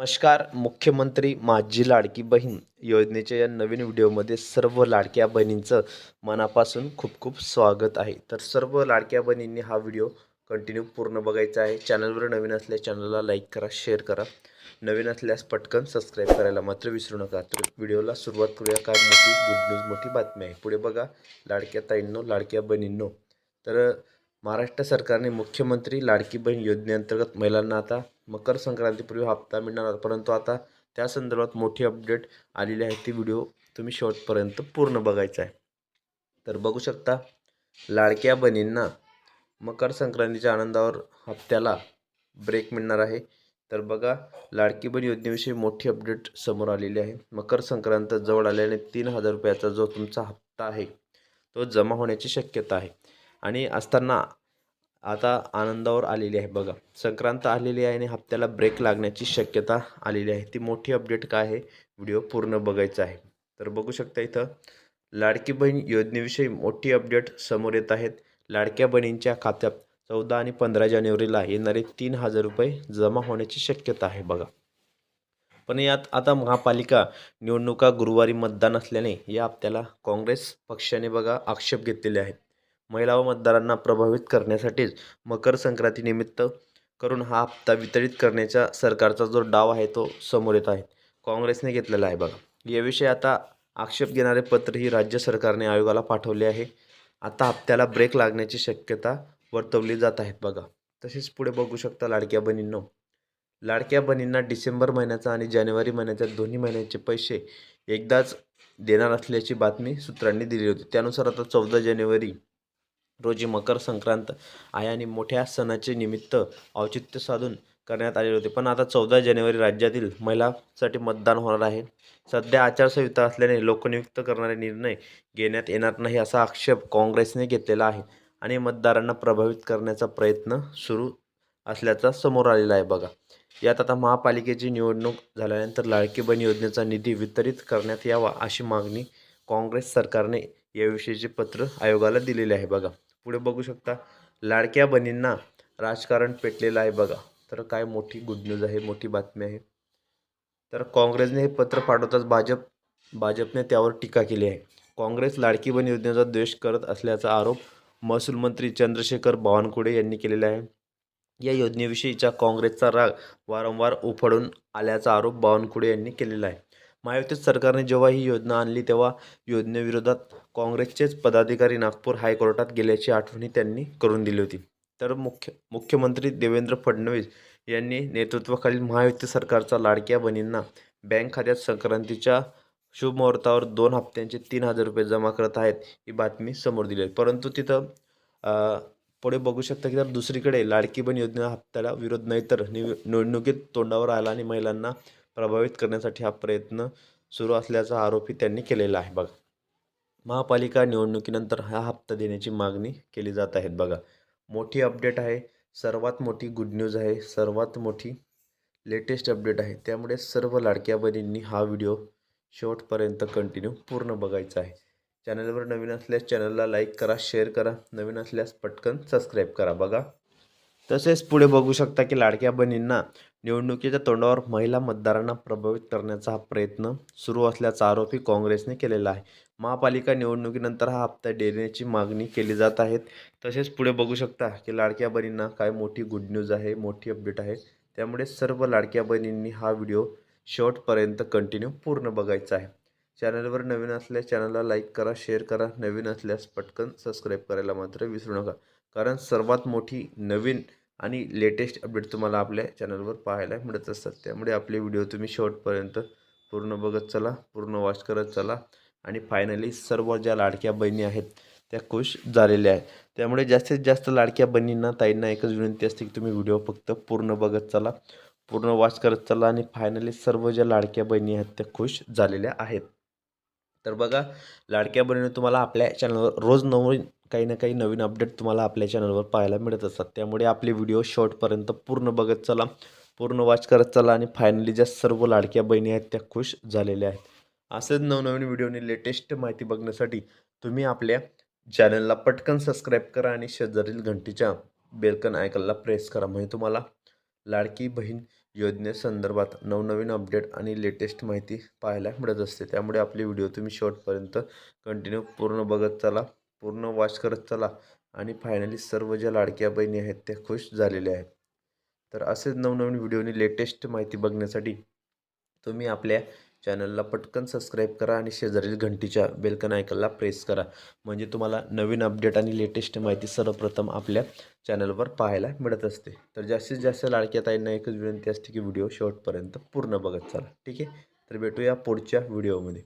नमस्कार मुख्यमंत्री माझी लाडकी बहीण योजनेच्या या नवीन व्हिडिओमध्ये सर्व लाडक्या बहिणींचं मनापासून खूप खूप स्वागत आहे. तर सर्व लाडक्या बहिणींनी हा व्हिडिओ कंटिन्यू पूर्ण बघायचा आहे. चॅनलवर नवीन असल्यास चॅनलला लाईक करा शेअर करा. नवीन असल्यास पटकन सबस्क्राईब करायला मात्र विसरू नका. तर व्हिडिओला सुरुवात करूया. काय मोठी गुड न्यूज मोठी बातमी आहे. पुढे बघा लाडक्या ताईंनो लाडक्या बहिणींनो. तर महाराष्ट्र सरकारने मुख्यमंत्री लाडकी बहीण योजनेअंतर्गत महिलांना आता मकर संक्रांतीपूर्वी हप्ता मिळणार आहे. परंतु आता त्या संदर्भात मोठी अपडेट आलेली आहे. ती व्हिडिओ तुम्ही शेवटपर्यंत पूर्ण बघायचा आहे. तर बघू शकता लाडक्या बहिणींना मकर संक्रांतीच्या आनंदावर हप्त्याला ब्रेक मिळणार आहे. तर बघा लाडकी बहीण योजनेविषयी मोठी अपडेट समोर आलेली आहे. मकर संक्रांत जवळ आल्याने तीन हजार रुपयाचा जो तुमचा हप्ता आहे तो जमा होण्याची शक्यता आहे. आणि असताना आता आनंदावर आलेली आहे. बघा संक्रांत आलेली आहे आणि हप्त्याला ब्रेक लागण्याची शक्यता आलेली आहे. ती मोठी अपडेट काय आहे? व्हिडिओ पूर्ण बघायचा आहे. तर बघू शकता इथं लाडकी बहीण योजनेविषयी मोठी अपडेट समोर येत आहेत. लाडक्या बहिणींच्या खात्यात चौदा आणि पंधरा जानेवारीला येणारे तीन हजार रुपये जमा होण्याची शक्यता आहे. बघा. पण यात आता महापालिका निवडणुका गुरुवारी मतदान असल्याने या हप्त्याला काँग्रेस पक्षाने बघा आक्षेप घेतलेले आहेत. महिला व मतदारांना प्रभावित करण्यासाठीच मकर संक्रांतीनिमित्त करून हा हप्ता वितरित करण्याचा सरकारचा जो डाव आहे तो समोर येत आहे. काँग्रेसने घेतलेला आहे बघा. याविषयी आता आक्षेप घेणारे पत्रही राज्य सरकारने आयोगाला पाठवले आहे. आता हप्त्याला ब्रेक लागण्याची शक्यता वर्तवली जात आहेत बघा. तसेच पुढे बघू शकता लाडक्या बहिणींनो. लाडक्या बहिणींना डिसेंबर महिन्याचा आणि जानेवारी महिन्याच्या दोन्ही महिन्याचे पैसे एकदाच देणार असल्याची बातमी सूत्रांनी दिली होती. त्यानुसार आता चौदा जानेवारी रोजी मकर संक्रांत आहे आणि मोठ्या सणाचे निमित्त औचित्य साधून करण्यात आलेले होते. पण आता चौदा जानेवारी राज्यातील महिलांसाठी मतदान होणार आहे. सध्या आचारसंहिता असल्याने लोकनियुक्त करणारे निर्णय घेण्यात येणार नाही असा आक्षेप काँग्रेसने घेतलेला आहे आणि मतदारांना प्रभावित करण्याचा प्रयत्न सुरू असल्याचा समोर आलेला आहे बघा. यात आता महापालिकेची निवडणूक झाल्यानंतर लाडकी बहीण योजनेचा निधी वितरित करण्यात यावा अशी मागणी काँग्रेस सरकारने याविषयीचे पत्र आयोगाला दिलेले आहे बघा. पुढे बघू शकता. लाडक्या बनींना राजकारण पेटलेलं आहे बघा. तर काय मोठी गुड न्यूज आहे मोठी बातमी आहे. तर काँग्रेसने हे पत्र पाठवताच भाजप भाजपने त्यावर टीका केली आहे. काँग्रेस लाडकी बन योजनेचा द्वेष करत असल्याचा आरोप महसूल मंत्री चंद्रशेखर बावनकुळे यांनी केलेला आहे. या योजनेविषयीचा काँग्रेसचा राग वारंवार उफाळून आल्याचा आरोप बावनकुळे यांनी केलेला आहे. महायुतीत सरकारने जेव्हा ही योजना आणली तेव्हा योजनेविरोधात काँग्रेसचेच पदाधिकारी नागपूर हायकोर्टात गेल्याची आठवणी त्यांनी करून दिली होती. तर मुख्य मुख्यमंत्री देवेंद्र फडणवीस यांनी नेतृत्वाखालील महायुती सरकारचा लाडक्या बहिणींना बँक खात्यात संक्रांतीच्या शुभ मुहूर्तावर दोन हप्त्यांचे तीन हजार रुपये जमा करत आहेत ही बातमी समोर दिली आहे. परंतु तिथं पुढे बघू शकता की तर दुसरीकडे लाडकी बहीण योजना हप्त्याला विरोध नाही तर निव निवडणुकीत तोंडावर आला आणि महिलांना प्रभावित करण्यासाठी हा प्रयत्न सुरू असल्याचा आरोपही त्यांनी केलेला आहे. बघा. महापालिका निवडणुकीनंतर हा हप्ता देण्याची मागणी केली जात आहेत बघा. मोठी अपडेट आहे. सर्वात मोठी गुड न्यूज आहे. सर्वात मोठी लेटेस्ट अपडेट आहे. त्यामुळे सर्व लाडक्या बहिणींनी हा व्हिडिओ शेवटपर्यंत कंटिन्यू पूर्ण बघायचा आहे. चॅनलवर नवीन असल्यास चॅनलला लाईक करा शेअर करा. नवीन असल्यास पटकन सबस्क्राईब करा. बघा. तसेच पुढे बघू शकता की लाडक्या बहिणींना निवडणुकीच्या तोंडावर महिला मतदारांना प्रभावित करण्याचा हा प्रयत्न सुरू असल्याचा आरोपही काँग्रेसने केलेला आहे. महापालिका निवडणुकीनंतर हा हप्ता देण्याची मागणी केली जात आहेत तसेच पुढे बघू शकता की लाडक्या बहिणींना काय मोठी गुड न्यूज आहे मोठी अपडेट आहे. त्यामुळे सर्व लाडक्या बहिणींनी हा व्हिडिओ शेवटपर्यंत कंटिन्यू पूर्ण बघायचा आहे. चॅनलवर नवीन असल्यास चॅनलला लाईक करा शेअर करा. नवीन असल्यास पटकन सबस्क्राईब करायला मात्र विसरू नका. कारण सर्वात मोठी नवीन आणि लेटेस्ट अपडेट तुम्हाला आपल्या चॅनलवर पाहायला मिळत असतात. त्यामुळे आपले व्हिडिओ तुम्ही शेवटपर्यंत पूर्ण बघत चला पूर्ण वॉच करत चला. आणि फायनली सर्व ज्या लाडक्या बहिणी आहेत त्या खुश झालेल्या आहेत. त्यामुळे जास्तीत जास्त लाडक्या बहिणींना ताईंना एकच विनंती असते की तुम्ही व्हिडिओ फक्त पूर्ण बघत चला पूर्ण वॉच करत चला. आणि फायनली सर्व ज्या लाडक्या बहिणी आहेत त्या खुश झालेल्या आहेत. तर बघा लाडक्या बहिणीने तुम्हाला आपल्या चॅनलवर रोज नवीन काही ना काही नवीन अपडेट तुम्हाला आपल्या चॅनलवर पाहायला मिळत असतात. त्यामुळे आपले व्हिडिओ शॉर्टपर्यंत पूर्ण बघत चला पूर्ण वॉच करत चला आणि फायनली ज्या सर्व लाडक्या बहिणी आहेत त्या खुश झालेल्या आहेत. असेच नवनवीन व्हिडिओने लेटेस्ट माहिती बघण्यासाठी तुम्ही आपल्या चॅनलला पटकन सबस्क्राईब करा आणि शेजारील घंटीच्या बेलकन आयकनला प्रेस करा. म्हणजे तुम्हाला लाडकी बहीण योजनेसंदर्भात नवनवीन अपडेट आणि लेटेस्ट माहिती पाहायला मिळत असते. त्यामुळे आपले व्हिडिओ तुम्ही शेवटपर्यंत कंटिन्यू पूर्ण बघत चला पूर्ण वॉच करत चला आणि फायनली सर्व ज्या लाडक्या बहिणी आहेत त्या खुश झालेल्या आहेत. तर असेच नवनवीन व्हिडिओनी लेटेस्ट माहिती बघण्यासाठी तुम्ही आपल्या चॅनलला पटकन सबस्क्राईब करा आणि शेजारील घंटीच्या बेलकन आयकनला प्रेस करा. म्हणजे तुम्हाला नवीन अपडेट आणि लेटेस्ट माहिती सर्वप्रथम आपल्या चॅनलवर पाहायला मिळत असते. तर जास्तीत जास्त लाडक्या ताईंना एकच विनंती असते की व्हिडिओ शेवटपर्यंत पूर्ण बघत चला. ठीक आहे? तर भेटूया पुढच्या व्हिडिओमध्ये